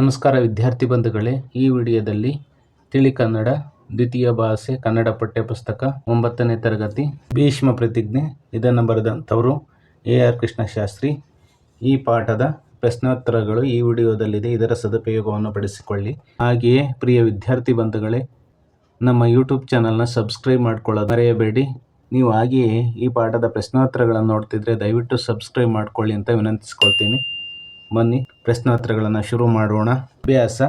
ನಮಸ್ಕಾರ ವಿದ್ಯಾರ್ಥಿ ಬಂಧುಗಳೇ, ಈ ವಿಡಿಯೋದಲ್ಲಿ ತಿಳಿ ಕನ್ನಡ, ದ್ವಿತೀಯ ಭಾಷೆ, ಕನ್ನಡ ಪಠ್ಯಪುಸ್ತಕ, ಒಂಬತ್ತನೇ ತರಗತಿ, ಭೀಷ್ಮ ಪ್ರತಿಜ್ಞೆ, ಇದನ್ನು ಬರೆದಂಥವರು ಎ ಆರ್ ಕೃಷ್ಣಶಾಸ್ತ್ರಿ. ಈ ಪಾಠದ ಪ್ರಶ್ನೋತ್ತರಗಳು ಈ ವಿಡಿಯೋದಲ್ಲಿದೆ, ಇದರ ಸದುಪಯೋಗವನ್ನು ಪಡಿಸಿಕೊಳ್ಳಿ. ಹಾಗೆಯೇ ಪ್ರಿಯ ವಿದ್ಯಾರ್ಥಿ ಬಂಧುಗಳೇ, ನಮ್ಮ ಯೂಟ್ಯೂಬ್ ಚಾನಲ್ನ ಸಬ್ಸ್ಕ್ರೈಬ್ ಮಾಡ್ಕೊಳ್ಳೋದು ಮರೆಯಬೇಡಿ. ನೀವು ಹಾಗೆಯೇ ಈ ಪಾಠದ ಪ್ರಶ್ನೋತ್ತರಗಳನ್ನು ನೋಡ್ತಿದ್ರೆ ದಯವಿಟ್ಟು ಸಬ್ಸ್ಕ್ರೈಬ್ ಮಾಡ್ಕೊಳ್ಳಿ ಅಂತ ವಿನಂತಿಸ್ಕೊಳ್ತೀನಿ. ಬನ್ನಿ. ಪ್ರಶ್ನೋತ್ತರಗಳನ್ನು ಶುರು ಮಾಡೋಣ. ಅಭ್ಯಾಸ.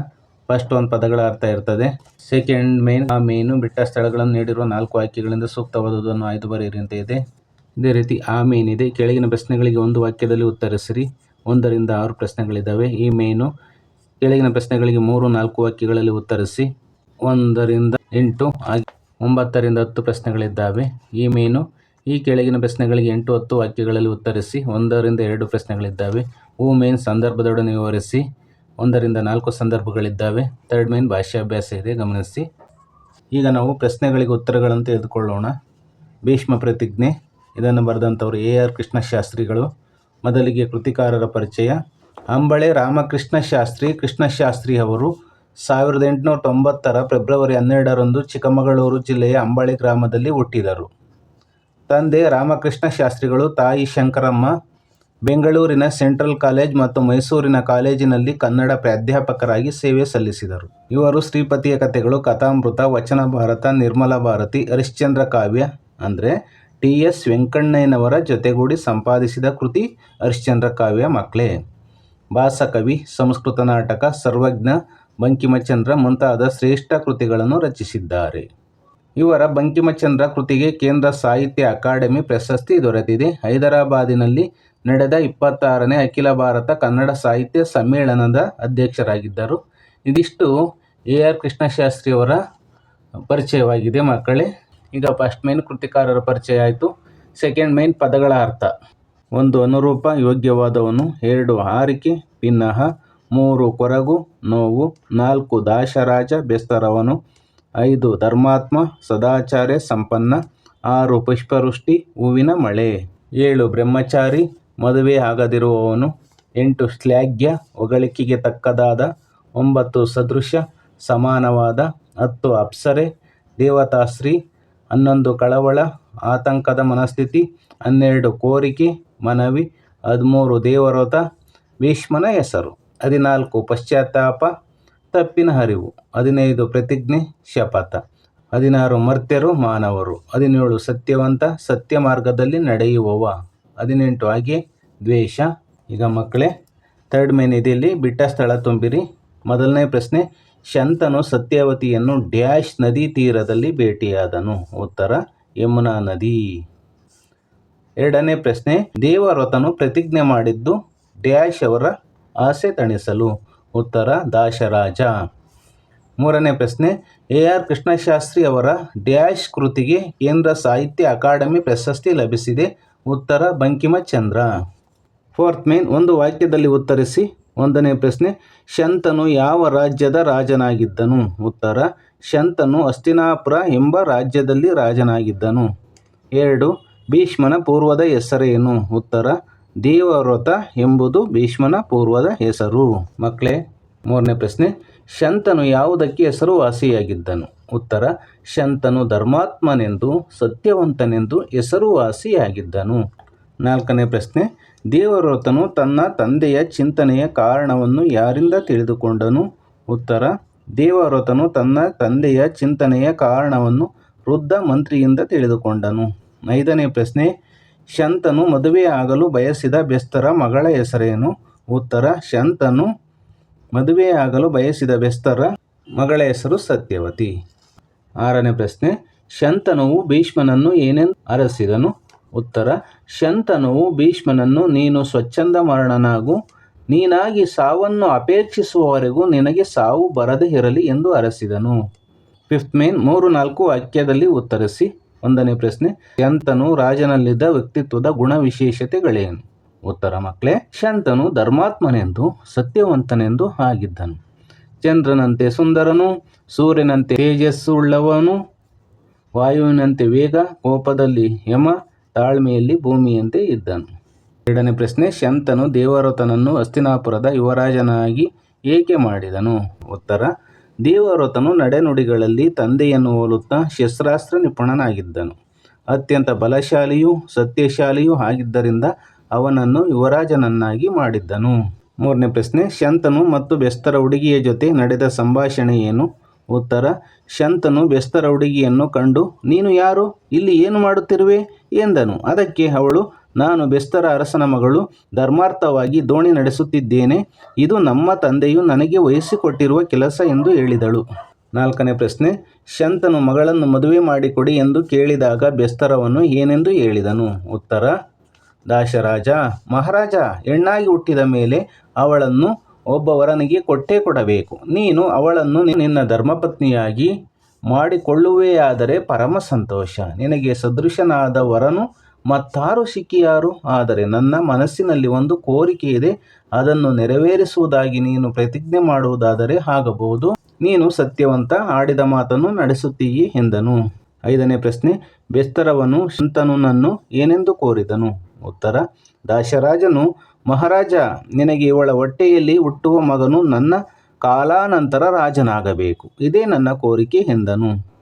ಫಸ್ಟ್ ಒಂದು ಪದಗಳ ಅರ್ಥ ಇರ್ತದೆ. ಸೆಕೆಂಡ್ ಮೇನ್ ಆ ಮೇನು ಬಿಟ್ಟ ಸ್ಥಳಗಳನ್ನು ನೀಡಿರುವ ನಾಲ್ಕು ವಾಕ್ಯಗಳಿಂದ ಸೂಕ್ತವಾದುದನ್ನು ಆಯ್ದು ಬರೆಯಿರಿ ಅಂತ ಇದೆ. ಇದೇ ರೀತಿ, ಆ ಮೇನ್ ಇದೆ. ಕೆಳಗಿನ ಪ್ರಶ್ನೆಗಳಿಗೆ ಒಂದು ವಾಕ್ಯದಲ್ಲಿ ಉತ್ತರಿಸಿರಿ. ಒಂದರಿಂದ ಆರು ಪ್ರಶ್ನೆಗಳಿದ್ದಾವೆ ಈ ಮೇನು ಕೆಳಗಿನ ಪ್ರಶ್ನೆಗಳಿಗೆ ಮೂರು, ನಾಲ್ಕು ವಾಕ್ಯಗಳಲ್ಲಿ ಉತ್ತರಿಸಿ. ಒಂದರಿಂದ ಎಂಟು ಹಾಗೆ ಒಂಬತ್ತರಿಂದ ಹತ್ತು ಪ್ರಶ್ನೆಗಳಿದ್ದಾವೆ. ಈ ಮೇನು ಈ ಕೆಳಗಿನ ಪ್ರಶ್ನೆಗಳಿಗೆ ಎಂಟು ಹತ್ತು ವಾಕ್ಯಗಳಲ್ಲಿ ಉತ್ತರಿಸಿ, ಒಂದರಿಂದ ಎರಡು ಪ್ರಶ್ನೆಗಳಿದ್ದಾವೆ. ಹೂ ಮೇನ್ ಸಂದರ್ಭದೊಡನೆ ವಿವರಿಸಿ, ಒಂದರಿಂದ ನಾಲ್ಕು ಸಂದರ್ಭಗಳಿದ್ದಾವೆ. ಥರ್ಡ್ ಮೇನ್ ಭಾಷಾಭ್ಯಾಸ ಇದೆ, ಗಮನಿಸಿ. ಈಗ ನಾವು ಪ್ರಶ್ನೆಗಳಿಗೆ ಉತ್ತರಗಳನ್ನು ತೆಗೆದುಕೊಳ್ಳೋಣ ಭೀಷ್ಮ ಪ್ರತಿಜ್ಞೆ, ಇದನ್ನು ಬರೆದಂಥವರು ಎ ಆರ್ ಕೃಷ್ಣಶಾಸ್ತ್ರಿಗಳು. ಮೊದಲಿಗೆ ಕೃತಿಕಾರರ ಪರಿಚಯ. ಅಂಬಳೆ ರಾಮಕೃಷ್ಣ ಶಾಸ್ತ್ರಿ ಕೃಷ್ಣಶಾಸ್ತ್ರಿ ಅವರು ಸಾವಿರದ ಎಂಟುನೂರ ತೊಂಬತ್ತರ ಫೆಬ್ರವರಿ ಹನ್ನೆರಡರಂದು ಚಿಕ್ಕಮಗಳೂರು ಜಿಲ್ಲೆಯ ಅಂಬಳೆ ಗ್ರಾಮದಲ್ಲಿ ಹುಟ್ಟಿದರು. ತಂದೆ ರಾಮಕೃಷ್ಣ ಶಾಸ್ತ್ರಿಗಳು, ತಾಯಿ ಶಂಕರಮ್ಮ, ಬೆಂಗಳೂರಿನ ಸೆಂಟ್ರಲ್ ಕಾಲೇಜ್ ಮತ್ತು ಮೈಸೂರಿನ ಕಾಲೇಜಿನಲ್ಲಿ ಕನ್ನಡ ಪ್ರಾಧ್ಯಾಪಕರಾಗಿ ಸೇವೆ ಸಲ್ಲಿಸಿದರು. ಇವರು ಶ್ರೀಪತಿಯ ಕಥೆಗಳು ಕಥಾಮೃತ, ವಚನ ಭಾರತ, ನಿರ್ಮಲ ಭಾರತಿ, ಹರಿಶ್ಚಂದ್ರ ಕಾವ್ಯ ಅಂದರೆ ಟಿ ಎಸ್ ವೆಂಕಣ್ಣಯ್ಯನವರ ಜೊತೆಗೂಡಿ ಸಂಪಾದಿಸಿದ ಕೃತಿ ಹರಿಶ್ಚಂದ್ರ ಕಾವ್ಯ ಮಕ್ಕಳೇ. ಭಾಸಕವಿ, ಸಂಸ್ಕೃತ ನಾಟಕ, ಸರ್ವಜ್ಞ, ಬಂಕಿಮಚಂದ್ರ ಮುಂತಾದ ಶ್ರೇಷ್ಠ ಕೃತಿಗಳನ್ನು ರಚಿಸಿದ್ದಾರೆ. ಇವರ ಬಂಕಿಮಚಂದ್ರ ಕೃತಿಗೆ ಕೇಂದ್ರ ಸಾಹಿತ್ಯ ಅಕಾಡೆಮಿ ಪ್ರಶಸ್ತಿ ದೊರೆತಿದೆ. ಹೈದರಾಬಾದಿನಲ್ಲಿ ನಡೆದ ಇಪ್ಪತ್ತಾರನೇ ಅಖಿಲ ಭಾರತ ಕನ್ನಡ ಸಾಹಿತ್ಯ ಸಮ್ಮೇಳನದ ಅಧ್ಯಕ್ಷರಾಗಿದ್ದರು. ಇದಿಷ್ಟು ಎ ಆರ್ ಕೃಷ್ಣಶಾಸ್ತ್ರಿಯವರ ಪರಿಚಯವಾಗಿದೆ ಮಕ್ಕಳೇ. ಈಗ ಫಸ್ಟ್ ಮೈನ್ ಕೃತಿಕಾರರ ಪರಿಚಯ ಆಯಿತು. ಸೆಕೆಂಡ್ ಮೈನ್ ಪದಗಳ ಅರ್ಥ. ಒಂದು ಅನುರೂಪ, ಯೋಗ್ಯವಾದವನು, ಎರಡು ಹಾರಿಕೆ, ಪಿನ್ನಹ, ಮೂರು ಕೊರಗು, ನೋವು, ನಾಲ್ಕು ದಾಶರಾಜ, ಬೆಸ್ತರವನು ಐದು ಧರ್ಮಾತ್ಮ ಸದಾಚಾರ್ಯ ಸಂಪನ್ನ, ಆರು ಪುಷ್ಪವೃಷ್ಟಿ, ಹೂವಿನ ಮಳೆ. ಏಳು ಬ್ರಹ್ಮಚಾರಿ ಮದುವೆ ಆಗದಿರುವವನು, ಎಂಟು ಶ್ಲಾಘ್ಯ ಹೊಗಳಿಕೆಗೆ ತಕ್ಕದಾದ, ಒಂಬತ್ತು ಸದೃಶ ಸಮಾನವಾದ, ಹತ್ತು ಅಪ್ಸರೆ ದೇವತಾಶ್ರೀ ಹನ್ನೊಂದು ಕಳವಳ ಆತಂಕದ ಮನಸ್ಥಿತಿ, ಹನ್ನೆರಡು ಕೋರಿಕೆ ಮನವಿ, ಹದಿಮೂರು ದೇವರೋತ ಭೀಷ್ಮನ ಹೆಸರು, ಹದಿನಾಲ್ಕು ಪಶ್ಚಾತ್ತಾಪ ತಪ್ಪಿನ ಹರಿವು, ಹದಿನೈದು ಪ್ರತಿಜ್ಞೆ ಶಪಥ, ಹದಿನಾರು ಮರ್ತ್ಯರು ಮಾನವರು, ಹದಿನೇಳು ಸತ್ಯವಂತ ಸತ್ಯ ಮಾರ್ಗದಲ್ಲಿ ನಡೆಯುವವ, ಹದಿನೆಂಟು ಆಗಿ ದ್ವೇಷ. ಈಗ ಮಕ್ಕಳೇ, ಥರ್ಡ್ ಮೇನ್ ಇದೆಯಲ್ಲಿ, ಬಿಟ್ಟ ಸ್ಥಳ ತುಂಬಿರಿ. ಮೊದಲನೇ ಪ್ರಶ್ನೆ, ಶಂತನು ಸತ್ಯವತಿಯನ್ನು ಡ್ಯಾಶ್ ನದಿ ತೀರದಲ್ಲಿ ಭೇಟಿಯಾದನು. ಉತ್ತರ, ಯಮುನಾ ನದಿ. ಎರಡನೇ ಪ್ರಶ್ನೆ, ದೇವವ್ರತನು ಪ್ರತಿಜ್ಞೆ ಮಾಡಿದ್ದು ಡ್ಯಾಶ್ ಅವರ ಆಸೆ ತಣಿಸಲು. ಉತ್ತರ, ದಾಶರಾಜ. ಮೂರನೇ ಪ್ರಶ್ನೆ, ಎ ಆರ್ ಕೃಷ್ಣಶಾಸ್ತ್ರಿ ಅವರ ಡ್ಯಾಶ್ ಕೃತಿಗೆ ಕೇಂದ್ರ ಸಾಹಿತ್ಯ ಅಕಾಡೆಮಿ ಪ್ರಶಸ್ತಿ ಲಭಿಸಿದೆ. ಉತ್ತರ, ಬಂಕಿಮಚಂದ್ರ. ಫೋರ್ತ್ ಮೇನ್, ಒಂದು ವಾಕ್ಯದಲ್ಲಿ ಉತ್ತರಿಸಿ. ಒಂದನೇ ಪ್ರಶ್ನೆ, ಶಂತನು ಯಾವ ರಾಜ್ಯದ ರಾಜನಾಗಿದ್ದನು? ಉತ್ತರ, ಶಂತನು ಅಸ್ತಿನಾಪುರ ಎಂಬ ರಾಜ್ಯದಲ್ಲಿ ರಾಜನಾಗಿದ್ದನು. ಎರಡು, ಭೀಷ್ಮನ ಪೂರ್ವದ ಹೆಸರೇನು? ಉತ್ತರ ದೇವವ್ರತ ಎಂಬುದು ಭೀಷ್ಮನ ಪೂರ್ವದ ಹೆಸರು. ಮಕ್ಕಳೇ, ಮೂರನೇ ಪ್ರಶ್ನೆ. ಶಂತನು ಯಾವುದಕ್ಕೆ ಹೆಸರುವಾಸಿಯಾಗಿದ್ದನು? ಉತ್ತರ, ಶಂತನು ಧರ್ಮಾತ್ಮನೆಂದು, ಸತ್ಯವಂತನೆಂದು ಹೆಸರುವಾಸಿಯಾಗಿದ್ದನು. ನಾಲ್ಕನೇ ಪ್ರಶ್ನೆ. ದೇವವ್ರತನು ತನ್ನ ತಂದೆಯ ಚಿಂತನೆಯ ಕಾರಣವನ್ನು ಯಾರಿಂದ ತಿಳಿದುಕೊಂಡನು? ಉತ್ತರ, ದೇವವ್ರತನು ತನ್ನ ತಂದೆಯ ಚಿಂತನೆಯ ಕಾರಣವನ್ನು ವೃದ್ಧ ಮಂತ್ರಿಯಿಂದ ತಿಳಿದುಕೊಂಡನು. ಐದನೇ ಪ್ರಶ್ನೆ. ಶಂತನು ಮದುವೆಯಾಗಲು ಬಯಸಿದ ಬೆಸ್ತರ ಮಗಳ ಹೆಸರೇನು? ಉತ್ತರ, ಶಂತನು ಮದುವೆಯಾಗಲು ಬಯಸಿದ ಬೆಸ್ತರ ಮಗಳ ಹೆಸರು ಸತ್ಯವತಿ. ಆರನೇ ಪ್ರಶ್ನೆ ಶಂತನುವು ಭೀಷ್ಮನನ್ನು ಏನೆಂದು ಅರಸಿದನು? ಉತ್ತರ ಶಂತನುವು ಭೀಷ್ಮನನ್ನು ನೀನು ಸ್ವಚ್ಛಂದ ಮರಣನಾಗು, ನೀನಾಗಿ ಸಾವನ್ನು ಅಪೇಕ್ಷಿಸುವವರೆಗೂ ನಿನಗೆ ಸಾವು ಬರದೇ ಇರಲಿ ಎಂದು ಅರಸಿದನು. ಫಿಫ್ತ್ ಮೇನ್, ಮೂರು ನಾಲ್ಕು ವಾಕ್ಯದಲ್ಲಿ ಉತ್ತರಿಸಿ. ಒಂದನೇ ಪ್ರಶ್ನೆ, ಶಂತನು ರಾಜನಲ್ಲಿದ್ದ ವ್ಯಕ್ತಿತ್ವದ ಗುಣವಿಶೇಷತೆಗಳೇನು? ಉತ್ತರ, ಮಕ್ಕಳೇ, ಶಂತನು ಧರ್ಮಾತ್ಮನೆಂದು, ಸತ್ಯವಂತನೆಂದು ಆಗಿದ್ದನು. ಚಂದ್ರನಂತೆ ಸುಂದರನು, ಸೂರ್ಯನಂತೆ ತೇಜಸ್ಸು ಉಳ್ಳವನು ವಾಯುವಿನಂತೆ ವೇಗ, ಕೋಪದಲ್ಲಿ ಯಮ, ತಾಳ್ಮೆಯಲ್ಲಿ ಭೂಮಿಯಂತೆ ಇದ್ದನು. ಎರಡನೇ ಪ್ರಶ್ನೆ, ಶಂತನು ದೇವರತನನ್ನು ಅಸ್ತಿನಾಪುರದ ಯುವರಾಜನಾಗಿ ಏಕೆ ಮಾಡಿದನು? ಉತ್ತರ ದೇವವ್ರತನು ನಡೆನುಡಿಗಳಲ್ಲಿ ತಂದೆಯನ್ನು ಹೋಲುತ್ತಾ ಶಸ್ತ್ರಾಸ್ತ್ರ ನಿಪುಣನಾಗಿದ್ದನು. ಅತ್ಯಂತ ಬಲಶಾಲಿಯೂ ಸತ್ಯಶಾಲಿಯೂ ಆಗಿದ್ದರಿಂದ ಅವನನ್ನು ಯುವರಾಜನನ್ನಾಗಿ ಮಾಡಿದ್ದನು. ಮೂರನೇ ಪ್ರಶ್ನೆ, ಶಂತನು ಮತ್ತು ಬೆಸ್ತರ ಹುಡುಗಿಯ ಜೊತೆ ನಡೆದ ಸಂಭಾಷಣೆ ಏನು? ಉತ್ತರ, ಶಂತನು ಬೆಸ್ತರ ಹುಡುಗಿಯನ್ನು ಕಂಡು, ನೀನು ಯಾರು? ಇಲ್ಲಿ ಏನು ಮಾಡುತ್ತಿರುವೆ? ಎಂದನು. ಅದಕ್ಕೆ ಅವಳು ನಾನು ಬೆಸ್ತರ ಅರಸನ ಮಗಳು, ಧರ್ಮಾರ್ಥವಾಗಿ ದೋಣಿ ನಡೆಸುತ್ತಿದ್ದೇನೆ. ಇದು ನಮ್ಮ ತಂದೆಯು ನನಗೆ ವಹಿಸಿಕೊಟ್ಟಿರುವ ಕೆಲಸ ಎಂದು ಹೇಳಿದಳು. ನಾಲ್ಕನೇ ಪ್ರಶ್ನೆ, ಶಂತನು ಮಗಳನ್ನು ಮದುವೆ ಮಾಡಿಕೊಡಿ ಎಂದು ಕೇಳಿದಾಗ ಬೆಸ್ತರವನ್ನು ಏನೆಂದು ಹೇಳಿದನು? ಉತ್ತರ, ದಾಶರಾಜ, ಮಹಾರಾಜ, ಹೆಣ್ಣಾಗಿ ಹುಟ್ಟಿದ ಮೇಲೆ ಅವಳನ್ನು ಒಬ್ಬ ವರನಿಗೆ ಕೊಟ್ಟೇ ಕೊಡಬೇಕು. ನೀನು ಅವಳನ್ನು ನಿನ್ನ ಧರ್ಮಪತ್ನಿಯಾಗಿ ಮಾಡಿಕೊಳ್ಳುವೆಯಾದರೆ ಪರಮ ಸಂತೋಷ. ನಿನಗೆ ಸದೃಶನಾದ ವರನು ಮತ್ತಾರು ಸಿಕ್ಕಿಯಾರು ಆದರೆ ನನ್ನ ಮನಸ್ಸಿನಲ್ಲಿ ಒಂದು ಕೋರಿಕೆ ಇದೆ. ಅದನ್ನು ನೆರವೇರಿಸುವುದಾಗಿ ನೀನು ಪ್ರತಿಜ್ಞೆ ಮಾಡುವುದಾದರೆ ಆಗಬಹುದು ನೀನು ಸತ್ಯವಂತ, ಆಡಿದ ಮಾತನ್ನು ನಡೆಸುತ್ತೀಯಿ ಎಂದನು. ಐದನೇ ಪ್ರಶ್ನೆ, ಬೆಸ್ತರವನು ಶಂತನುನನ್ನು ಏನೆಂದು ಕೋರಿದನು? ಉತ್ತರ, ದಾಶರಾಜನು, ಮಹಾರಾಜ, ನಿನಗೆ ಇವಳ ಹೊಟ್ಟೆಯಲ್ಲಿ ಹುಟ್ಟುವ ಮಗನು ನನ್ನ ಕಾಲಾನಂತರ ರಾಜನಾಗಬೇಕು. ಇದೇ ನನ್ನ ಕೋರಿಕೆ ಎಂದನು.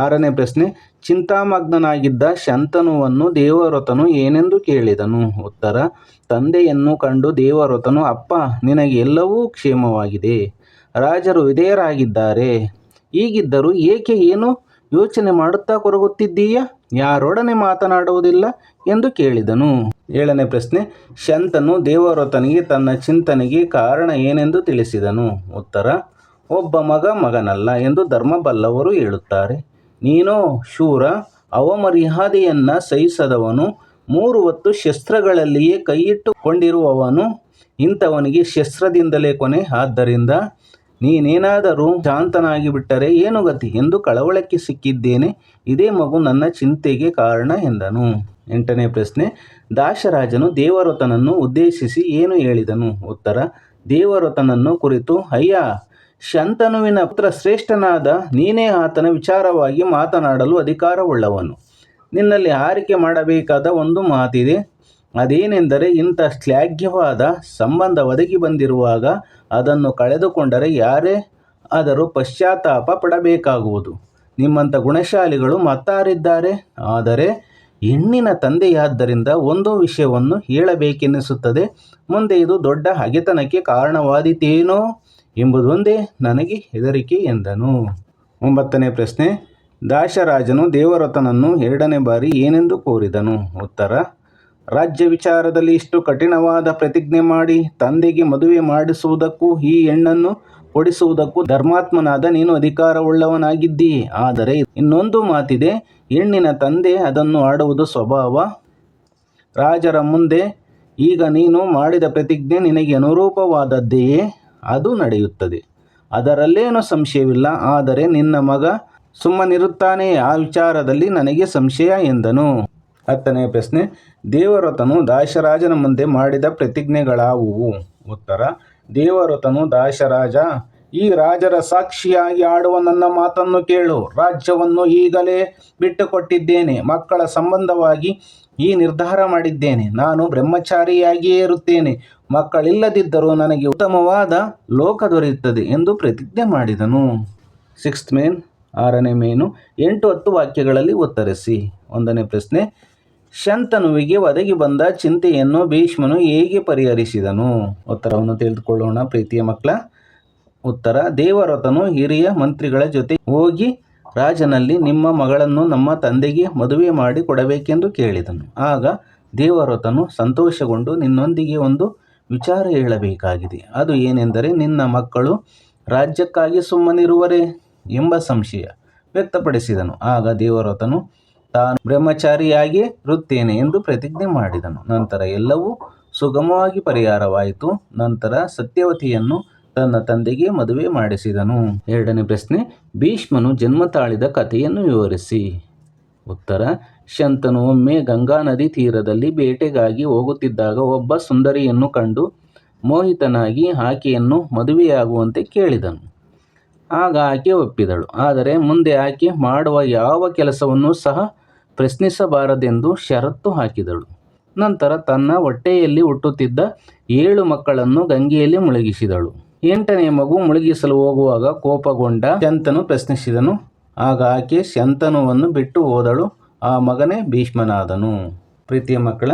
ಆರನೇ ಪ್ರಶ್ನೆ, ಚಿಂತಾಮಗ್ನನಾಗಿದ್ದ ಶಂತನುವನ್ನು ದೇವವ್ರತನು ಏನೆಂದು ಕೇಳಿದನು? ಉತ್ತರ, ತಂದೆಯನ್ನು ಕಂಡು ದೇವವ್ರತನು, ಅಪ್ಪ, ನಿನಗೆ ಎಲ್ಲವೂ ಕ್ಷೇಮವಾಗಿದೆ. ರಾಜರು ವಿಧೇಯರಾಗಿದ್ದಾರೆ. ಈಗಿದ್ದರೂ ಏಕೆ ಏನು ಯೋಚನೆ ಮಾಡುತ್ತಾ ಕೊರಗುತ್ತಿದ್ದೀಯ? ಯಾರೊಡನೆ ಮಾತನಾಡುವುದಿಲ್ಲ ಎಂದು ಕೇಳಿದನು. ಏಳನೇ ಪ್ರಶ್ನೆ, ಶಂತನು ದೇವವ್ರತನಿಗೆ ತನ್ನ ಚಿಂತನೆಗೆ ಕಾರಣ ಏನೆಂದು ತಿಳಿಸಿದನು? ಉತ್ತರ, ಒಬ್ಬ ಮಗ ಮಗನಲ್ಲ ಎಂದು ಧರ್ಮಬಲ್ಲವರು ಹೇಳುತ್ತಾರೆ. ನೀನೋ ಶೂರ ಅವಮರ್ಯಾದೆಯನ್ನು ಸಹಿಸದವನು, ಮೂರು ಹೊತ್ತು ಶಸ್ತ್ರಗಳಲ್ಲಿಯೇ ಕೈಯಿಟ್ಟುಕೊಂಡಿರುವವನು, ಇಂಥವನಿಗೆ ಶಸ್ತ್ರದಿಂದಲೇ ಕೊನೆ. ಆದ್ದರಿಂದ ನೀನೇನಾದರೂ ಶಾಂತನಾಗಿ ಬಿಟ್ಟರೆ ಏನು ಗತಿ? ಎಂದು ಕಳವಳಕ್ಕೆ ಸಿಕ್ಕಿದ್ದೇನೆ. ಇದೇ ಮಗು ನನ್ನ ಚಿಂತೆಗೆ ಕಾರಣ ಎಂದನು. ಎಂಟನೇ ಪ್ರಶ್ನೆ, ದಾಶರಾಜನು ದೇವರತನನ್ನು ಉದ್ದೇಶಿಸಿ ಏನು ಹೇಳಿದನು? ಉತ್ತರ, ದೇವರತನನ್ನು ಕುರಿತು, ಅಯ್ಯ ಶಂತನುವಿನ ಪುತ್ರ ಶ್ರೇಷ್ಠನಾದ ನೀನೇ ಆತನ ವಿಚಾರವಾಗಿ ಮಾತನಾಡಲು ಅಧಿಕಾರವುಳ್ಳವನು. ನಿನ್ನಲ್ಲಿ ಆರಿಕೆ ಮಾಡಬೇಕಾದ ಒಂದು ಮಾತಿದೆ. ಅದೇನೆಂದರೆ ಇಂಥ ಶ್ಲಾಘ್ಯವಾದ ಸಂಬಂಧ ಒದಗಿ ಬಂದಿರುವಾಗ ಅದನ್ನು ಕಳೆದುಕೊಂಡರೆ ಯಾರೇ ಆದರೂ ಪಶ್ಚಾತ್ತಾಪ ಪಡಬೇಕಾಗುವುದು. ನಿಮ್ಮಂಥ ಗುಣಶಾಲಿಗಳು ಮತ್ತಾರಿದ್ದಾರೆ. ಆದರೆ ಹೆಣ್ಣಿನ ತಂದೆಯಾದ್ದರಿಂದ ಒಂದು ವಿಷಯವನ್ನು ಹೇಳಬೇಕೆನ್ನಿಸುತ್ತದೆ ಮುಂದೆ ಇದು ದೊಡ್ಡ ಹಗೆತನಕ್ಕೆ ಕಾರಣವಾದೀತೇನೋ? ಎಂಬುದೊಂದೇ ನನಗೆ ಹೆದರಿಕೆ ಎಂದನು. ಒಂಬತ್ತನೇ ಪ್ರಶ್ನೆ, ದಾಶರಾಜನು ದೇವರತನನ್ನು ಎರಡನೇ ಬಾರಿ ಏನೆಂದು ಕೋರಿದನು? ಉತ್ತರ, ರಾಜ್ಯ ವಿಚಾರದಲ್ಲಿ ಇಷ್ಟು ಕಠಿಣವಾದ ಪ್ರತಿಜ್ಞೆ ಮಾಡಿ ತಂದೆಗೆ ಮದುವೆ ಮಾಡಿಸುವುದಕ್ಕೂ ಈ ಹೆಣ್ಣನ್ನು ಕೊಡಿಸುವುದಕ್ಕೂ ಧರ್ಮಾತ್ಮನಾದ ನೀನು ಅಧಿಕಾರವುಳ್ಳವನಾಗಿದ್ದೀ. ಆದರೆ ಇನ್ನೊಂದು ಮಾತಿದೆ, ಹೆಣ್ಣಿನ ತಂದೆ ಅದನ್ನು ಆಡುವುದು ಸ್ವಭಾವ. ರಾಜರ ಮುಂದೆ ಈಗ ನೀನು ಮಾಡಿದ ಪ್ರತಿಜ್ಞೆ ನಿನಗೆ ಅನುರೂಪವಾದದ್ದೆಯೇ? ಅದು ನಡೆಯುತ್ತದೆ. ಅದರಲ್ಲೇನೂ ಸಂಶಯವಿಲ್ಲ. ಆದರೆ ನಿನ್ನ ಮಗ ಸುಮ್ಮನಿರುತ್ತಾನೆ. ಆ ವಿಚಾರದಲ್ಲಿ ನನಗೆ ಸಂಶಯ ಎಂದನು. ಹತ್ತನೇ ಪ್ರಶ್ನೆ ದೇವರತನು ದಾಶರಾಜನ ಮುಂದೆ ಮಾಡಿದ ಪ್ರತಿಜ್ಞೆಗಳಾವುವು? ಉತ್ತರ ದೇವರತನು ದಾಶರಾಜ, ಈ ರಾಜರ ಸಾಕ್ಷಿಯಾಗಿ ಆಡುವ ನನ್ನ ಮಾತನ್ನು ಕೇಳು. ರಾಜ್ಯವನ್ನು ಈಗಲೇ ಬಿಟ್ಟುಕೊಟ್ಟಿದ್ದೇನೆ. ಮಕ್ಕಳ ಸಂಬಂಧವಾಗಿ ಈ ನಿರ್ಧಾರ ಮಾಡಿದ್ದೇನೆ. ನಾನು ಬ್ರಹ್ಮಚಾರಿಯಾಗಿಯೇ ಇರುತ್ತೇನೆ. ಮಕ್ಕಳಿಲ್ಲದಿದ್ದರೂ ನನಗೆ ಉತ್ತಮವಾದ ಲೋಕ ದೊರೆಯುತ್ತದೆ ಎಂದು ಪ್ರತಿಜ್ಞೆ ಮಾಡಿದನು. ಸಿಕ್ಸ್ತ್ ಮೇನ್, ಆರನೇ ಮೇನು, ಎಂಟು ಹತ್ತು ವಾಕ್ಯಗಳಲ್ಲಿ ಉತ್ತರಿಸಿ. ಒಂದನೇ ಪ್ರಶ್ನೆ, ಶಂತನುವಿಗೆ ಒದಗಿ ಬಂದ ಚಿಂತೆಯನ್ನು ಭೀಷ್ಮನು ಹೇಗೆ ಪರಿಹರಿಸಿದನು? ಉತ್ತರವನ್ನು ತಿಳಿದುಕೊಳ್ಳೋಣ ಪ್ರೀತಿಯ ಮಕ್ಕಳ. ಉತ್ತರ ದೇವರತನು ಹಿರಿಯ ಮಂತ್ರಿಗಳ ಜೊತೆ ಹೋಗಿ ರಾಜನಲ್ಲಿ ನಿಮ್ಮ ಮಗಳನ್ನು ನಮ್ಮ ತಂದೆಗೆ ಮದುವೆ ಮಾಡಿ ಕೊಡಬೇಕೆಂದು ಕೇಳಿದನು. ಆಗ ದೇವರತನು ಸಂತೋಷಗೊಂಡು ನಿನ್ನೊಂದಿಗೆ ಒಂದು ವಿಚಾರ ಹೇಳಬೇಕಾಗಿದೆ. ಅದು ಏನೆಂದರೆ, ನಿನ್ನ ಮಕ್ಕಳು ರಾಜ್ಯಕ್ಕಾಗಿ ಸುಮ್ಮನಿರುವರೇ ಎಂಬ ಸಂಶಯ ವ್ಯಕ್ತಪಡಿಸಿದನು. ಆಗ ದೇವರತನು ತಾನು ಬ್ರಹ್ಮಚಾರಿಯಾಗಿ ಇರುತ್ತೇನೆ ಎಂದು ಪ್ರತಿಜ್ಞೆ ಮಾಡಿದನು. ನಂತರ ಎಲ್ಲವೂ ಸುಗಮವಾಗಿ ಪರಿಹಾರವಾಯಿತು. ನಂತರ ಸತ್ಯವತಿಯನ್ನು ತನ್ನ ತಂದೆಗೆ ಮದುವೆ ಮಾಡಿಸಿದನು. ಎರಡನೇ ಪ್ರಶ್ನೆ, ಭೀಷ್ಮನು ಜನ್ಮ ತಾಳಿದ ಕಥೆಯನ್ನು ವಿವರಿಸಿ. ಉತ್ತರ, ಶಂತನು ಒಮ್ಮೆ ಗಂಗಾ ನದಿ ತೀರದಲ್ಲಿ ಬೇಟೆಗಾಗಿ ಹೋಗುತ್ತಿದ್ದಾಗ ಒಬ್ಬ ಸುಂದರಿಯನ್ನು ಕಂಡು ಮೋಹಿತನಾಗಿ ಆಕೆಯನ್ನು ಮದುವೆಯಾಗುವಂತೆ ಕೇಳಿದನು. ಆಗ ಆಕೆ ಒಪ್ಪಿದಳು. ಆದರೆ ಮುಂದೆ ಆಕೆ ಮಾಡುವ ಯಾವ ಕೆಲಸವನ್ನು ಸಹ ಪ್ರಶ್ನಿಸಬಾರದೆಂದು ಷರತ್ತು ಹಾಕಿದಳು. ನಂತರ ತನ್ನ ಹೊಟ್ಟೆಯಲ್ಲಿ ಹುಟ್ಟುತ್ತಿದ್ದ ಏಳು ಮಕ್ಕಳನ್ನು ಗಂಗೆಯಲ್ಲಿ ಮುಳುಗಿಸಿದಳು. ಎಂಟನೇ ಮಗು ಮುಳುಗಿಸಲು ಹೋಗುವಾಗ ಕೋಪಗೊಂಡ ಶಂತನು ಪ್ರಶ್ನಿಸಿದನು. ಆಗ ಆಕೆ ಶಂತನುವನ್ನು ಬಿಟ್ಟು ಹೋದಳು. ಆ ಮಗನೇ ಭೀಷ್ಮನಾದನು. ಪ್ರೀತಿಯ ಮಕ್ಕಳ,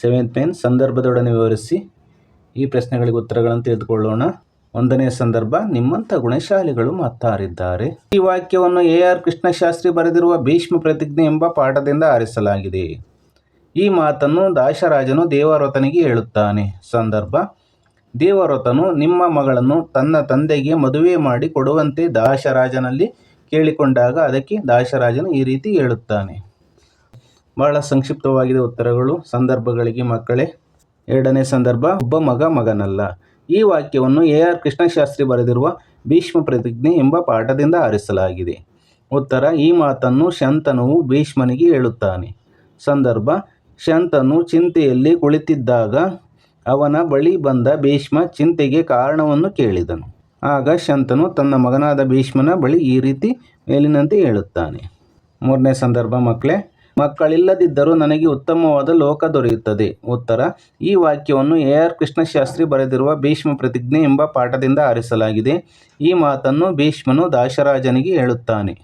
ಸೆವೆಂತ್ ಮೇನ್ ಸಂದರ್ಭದೊಡನೆ ವಿವರಿಸಿ ಈ ಪ್ರಶ್ನೆಗಳಿಗೆ ಉತ್ತರಗಳನ್ನು ತಿಳಿದುಕೊಳ್ಳೋಣ. ಒಂದನೇ ಸಂದರ್ಭ, ನಿಮ್ಮಂಥ ಗುಣಶಾಲಿಗಳು ಮತ್ತಾರಿದ್ದಾರೆ. ಈ ವಾಕ್ಯವನ್ನು ಎ ಆರ್ ಕೃಷ್ಣಶಾಸ್ತ್ರಿ ಬರೆದಿರುವ ಭೀಷ್ಮ ಪ್ರತಿಜ್ಞೆ ಎಂಬ ಪಾಠದಿಂದ ಆರಿಸಲಾಗಿದೆ. ಈ ಮಾತನ್ನು ದಾಶರಾಜನು ದೇವವ್ರತನಿಗೆ ಹೇಳುತ್ತಾನೆ. ಸಂದರ್ಭ ದೇವವ್ರತನು ನಿಮ್ಮ ಮಗಳನ್ನು ತನ್ನ ತಂದೆಗೆ ಮದುವೆ ಮಾಡಿ ಕೊಡುವಂತೆ ದಾಶರಾಜನಲ್ಲಿ ಕೇಳಿಕೊಂಡಾಗ ಅದಕ್ಕೆ ದಾಶರಾಜನು ಈ ರೀತಿ ಹೇಳುತ್ತಾನೆ. ಬಹಳ ಸಂಕ್ಷಿಪ್ತವಾಗಿದೆ ಉತ್ತರಗಳು. ಸಂದರ್ಭಗಳಿಗೆ ಮಕ್ಕಳೇ, ಎರಡನೇ ಸಂದರ್ಭ, ಒಬ್ಬ ಮಗ ಮಗನಲ್ಲ. ಈ ವಾಕ್ಯವನ್ನು ಎ ಆರ್ ಕೃಷ್ಣಶಾಸ್ತ್ರಿ ಬರೆದಿರುವ ಭೀಷ್ಮ ಪ್ರತಿಜ್ಞೆ ಎಂಬ ಪಾಠದಿಂದ ಆರಿಸಲಾಗಿದೆ. ಉತ್ತರ, ಈ ಮಾತನ್ನು ಶಂತನುವು ಭೀಷ್ಮನಿಗೆ ಹೇಳುತ್ತಾನೆ. ಸಂದರ್ಭ, ಶಂತನು ಚಿಂತೆಯಲ್ಲಿ ಕುಳಿತಿದ್ದಾಗ ಅವನ ಬಳಿ ಬಂದ ಭೀಷ್ಮ ಚಿಂತೆಗೆ ಕಾರಣವನ್ನು ಕೇಳಿದನು. ಆಗ ಶಂತನು ತನ್ನ ಮಗನಾದ ಭೀಷ್ಮನ ಬಳಿ ಈ ರೀತಿ ಮೇಲಿನಂತೆ ಹೇಳುತ್ತಾನೆ. ಮೂರನೇ ಸಂದರ್ಭ ಮಕ್ಕಳೇ, ಮಕ್ಕಳಿಲ್ಲದಿದ್ದರೂ ನನಗೆ ಉತ್ತಮವಾದ ಲೋಕ ದೊರೆಯುತ್ತದೆ. ಉತ್ತರ, ಈ ವಾಕ್ಯವನ್ನು ಎ ಆರ್ ಕೃಷ್ಣಶಾಸ್ತ್ರಿ ಬರೆದಿರುವ ಭೀಷ್ಮ ಪ್ರತಿಜ್ಞೆ ಎಂಬ ಪಾಠದಿಂದ ಆರಿಸಲಾಗಿದೆ. ಈ ಮಾತನ್ನು ಭೀಷ್ಮನು ದಾಶರಾಜನಿಗೆ ಹೇಳುತ್ತಾನೆ.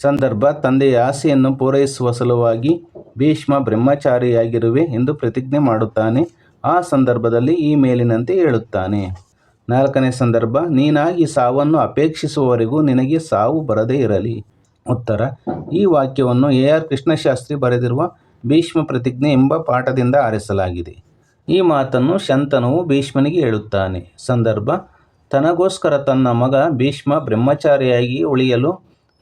ಸಂದರ್ಭ, ತಂದೆಯ ಆಸೆಯನ್ನು ಪೂರೈಸುವ ಸಲುವಾಗಿ ಭೀಷ್ಮ ಬ್ರಹ್ಮಚಾರಿಯಾಗಿರುವೆ ಎಂದು ಪ್ರತಿಜ್ಞೆ ಮಾಡುತ್ತಾನೆ. ಆ ಸಂದರ್ಭದಲ್ಲಿ ಈ ಮೇಲಿನಂತೆ ಹೇಳುತ್ತಾನೆ. ನಾಲ್ಕನೇ ಸಂದರ್ಭ, ನೀನಾಗಿ ಸಾವನ್ನು ಅಪೇಕ್ಷಿಸುವವರೆಗೂ ನಿನಗೆ ಸಾವು ಬರದೇ ಇರಲಿ. ಉತ್ತರ, ಈ ವಾಕ್ಯವನ್ನು ಎ ಆರ್ ಕೃಷ್ಣಶಾಸ್ತ್ರಿ ಬರೆದಿರುವ ಭೀಷ್ಮ ಪ್ರತಿಜ್ಞೆ ಎಂಬ ಪಾಠದಿಂದ ಆರಿಸಲಾಗಿದೆ. ಈ ಮಾತನ್ನು ಶಂತನುವು ಭೀಷ್ಮನಿಗೆ ಹೇಳುತ್ತಾನೆ. ಸಂದರ್ಭ, ತನಗೋಸ್ಕರ ತನ್ನ ಮಗ ಭೀಷ್ಮ ಬ್ರಹ್ಮಚಾರಿಯಾಗಿ ಉಳಿಯಲು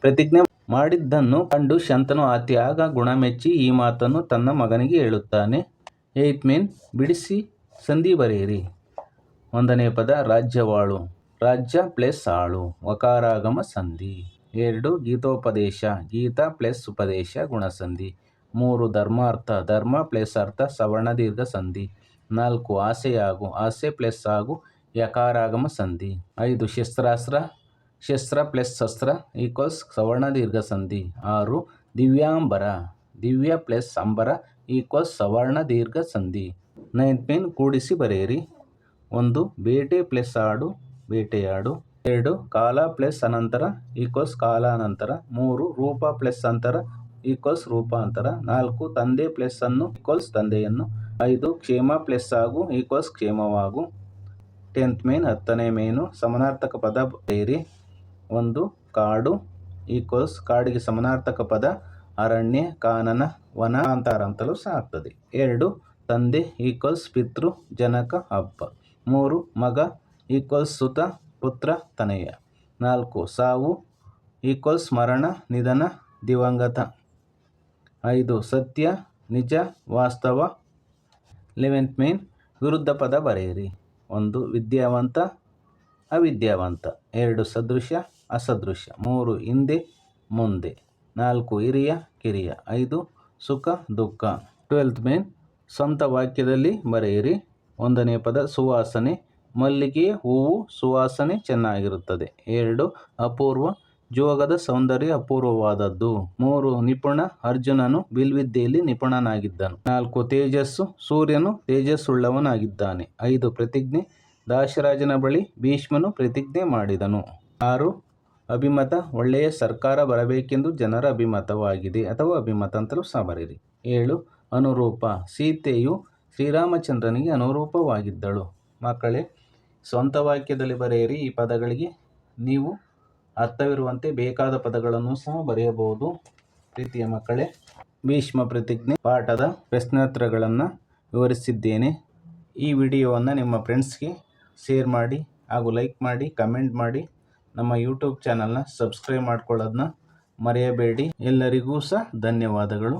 ಪ್ರತಿಜ್ಞೆ ಮಾಡಿದ್ದನ್ನು ಕಂಡು ಶಂತನು ಅತಿಯಾಗ ತ್ಯಾಗ ಮೆಚ್ಚಿ ಈ ಮಾತನ್ನು ತನ್ನ ಮಗನಿಗೆ ಹೇಳುತ್ತಾನೆ. ಏತ್ ಮೀನ್ ಬಿಡಿಸಿ ಸಂಧಿ ಬರೆಯಿರಿ. ಒಂದನೇ ಪದ ರಾಜ್ಯವಾಳು. ರಾಜ್ಯ ಪ್ಲಸ್ ಆಳು. ವಕಾರಾಗಮ ಸಂಧಿ. ಎರಡು ಗೀತೋಪದೇಶ. ಗೀತ ಪ್ಲಸ್ ಉಪದೇಶ ಗುಣಸಂಧಿ. ಮೂರು ಧರ್ಮಾರ್ಥ. ಧರ್ಮ ಪ್ಲಸ್ ಅರ್ಥ ಸವರ್ಣ ದೀರ್ಘ ಸಂಧಿ. ನಾಲ್ಕು ಆಸೆಯಾಗು. ಆಸೆ ಪ್ಲಸ್ ಆಗು ಯಕಾರಾಗಮ ಸಂಧಿ. ಐದು ಶಸ್ತ್ರಾಸ್ತ್ರ. ಶಸ್ತ್ರ ಪ್ಲಸ್ ಶಸ್ತ್ರ ಈಕ್ವಲ್ಸ್ ಸವರ್ಣ ದೀರ್ಘ ಸಂಧಿ. ಆರು ದಿವ್ಯಾಂಬರ. ದಿವ್ಯ ಪ್ಲಸ್ ಅಂಬರ ಈಕ್ವಲ್ಸ್ ಸವರ್ಣ ದೀರ್ಘ ಸಂಧಿ. ನೈನ್ತ್ ಮೇನ್ ಕೂಡಿಸಿ ಬರೆಯಿರಿ. ಒಂದು, ಬೇಟೆ ಪ್ಲಸ್ ಆಡು ಬೇಟೆಯಾಡು ಎರಡು, ಕಾಲ ಪ್ಲಸ್ ಅನಂತರ, ಈಕ್ವಲ್ಸ್ ಕಾಲಾನಂತರ ಮೂರು, ರೂಪ ಪ್ಲಸ್ ಅಂತರ, ಈಕ್ವಲ್ಸ್ ರೂಪಾಂತರ ನಾಲ್ಕು, ತಂದೆ ಪ್ಲಸ್ ಅನ್ನು, ಈಕ್ವಲ್ಸ್ ತಂದೆಯನ್ನು. ಐದು, ಕ್ಷೇಮ ಪ್ಲಸ್ ಆಗು, ಈಕ್ವಲ್ಸ್ ಕ್ಷೇಮವಾಗು. ಟೆಂತ್ ಮೇನ್, ಹತ್ತನೇ ಮೇನು, ಸಮನಾರ್ಥಕ ಪದ ಬೇರಿ ಒಂದು, ಕಾಡು, ಈಕ್ವಲ್ಸ್ ಕಾಡಿಗೆ ಸಮನಾರ್ಥಕ ಪದ. ಅರಣ್ಯ, ಕಾನನ, ವನ ಅಂತಾರ ಅಂತಲೂ ಸಹ ಆಗ್ತದೆ ಎರಡು, ತಂದೆ ಈಕ್ವಲ್ಸ್ ಪಿತೃ, ಜನಕ, ಹಬ್ಬ. ಮೂರು, ಮಗ ಈಕ್ವಲ್ಸ್ ಸುತ, ಪುತ್ರ, ತನಯ. ನಾಲ್ಕು, ಸಾವು ಈಕ್ವಲ್ಸ್ ಮರಣ, ನಿಧನ, ದಿವಂಗತ. ಐದು, ಸತ್ಯ, ನಿಜ, ವಾಸ್ತವ. ಲೆವೆಂತ್ ಮೇನ್, ವಿರುದ್ಧ ಪದ ಬರೆಯಿರಿ. ಒಂದು, ವಿದ್ಯಾವಂತ, ಅವಿದ್ಯಾವಂತ. ಎರಡು, ಸದೃಶ, ಅಸದೃಶ. ಮೂರು, ಹಿಂದೆ, ಮುಂದೆ. ನಾಲ್ಕು ಹಿರಿಯ, ಕಿರಿಯ. ಐದು, ಸುಖ, ದುಃಖ. ಟ್ವೆಲ್ತ್ ಮೇನ್ ಸ್ವಂತ ವಾಕ್ಯದಲ್ಲಿ ಬರೆಯಿರಿ. ಒಂದನೇ ಪದ, ಸುವಾಸನೆ. ಮಲ್ಲಿಗೆ ಹೂವು ಸುವಾಸನೆ ಚೆನ್ನಾಗಿರುತ್ತದೆ. ಎರಡು, ಅಪೂರ್ವ. ಜೋಗದ ಸೌಂದರ್ಯ ಅಪೂರ್ವವಾದದ್ದು. ಮೂರು, ನಿಪುಣ. ಅರ್ಜುನನು ಬಿಲ್ವಿದ್ಯೆಯಲ್ಲಿ ನಿಪುಣನಾಗಿದ್ದನು. ನಾಲ್ಕು, ತೇಜಸ್ಸು. ಸೂರ್ಯನು ತೇಜಸ್ಸುಳ್ಳವನಾಗಿದ್ದಾನೆ. ಐದು, ಪ್ರತಿಜ್ಞೆ. ದಾಶರಾಜನ ಬಳಿ ಭೀಷ್ಮನು ಪ್ರತಿಜ್ಞೆ ಮಾಡಿದನು. ಆರು ಅಭಿಮತ, ಒಳ್ಳೆಯ ಸರ್ಕಾರ ಬರಬೇಕೆಂದು ಜನರ ಅಭಿಮತವಾಗಿದೆ ಅಥವಾ ಅಭಿಮತ ಅಂತಲೂ ಸಹ ಏಳು, ಅನುರೂಪ. ಸೀತೆಯು ಶ್ರೀರಾಮಚಂದ್ರನಿಗೆ ಅನುರೂಪವಾಗಿದ್ದಳು. ಮಕ್ಕಳೇ, ಸ್ವಂತ ವಾಕ್ಯದಲ್ಲಿ ಬರೆಯಿರಿ ಈ ಪದಗಳಿಗೆ. ನೀವು ಅರ್ಥವಿರುವಂತೆ ಬೇಕಾದ ಪದಗಳನ್ನು ಸಹ ಬರೆಯಬಹುದು. ಪ್ರೀತಿಯ ಮಕ್ಕಳೇ, ಭೀಷ್ಮ ಪ್ರತಿಜ್ಞೆ ಪಾಠದ ಪ್ರಶ್ನೋತ್ತರಗಳನ್ನು ವಿವರಿಸಿದ್ದೇನೆ. ಈ ವಿಡಿಯೋವನ್ನು ನಿಮ್ಮ ಫ್ರೆಂಡ್ಸ್ಗೆ ಶೇರ್ ಮಾಡಿ ಹಾಗೂ ಲೈಕ್ ಮಾಡಿ ಕಮೆಂಟ್ ಮಾಡಿ. ನಮ್ಮ ಯೂಟ್ಯೂಬ್ ಚಾನಲ್ನ ಸಬ್ಸ್ಕ್ರೈಬ್ ಮಾಡ್ಕೊಳ್ಳೋದನ್ನ ಮರೆಯಬೇಡಿ. ಎಲ್ಲರಿಗೂ ಸಹ ಧನ್ಯವಾದಗಳು.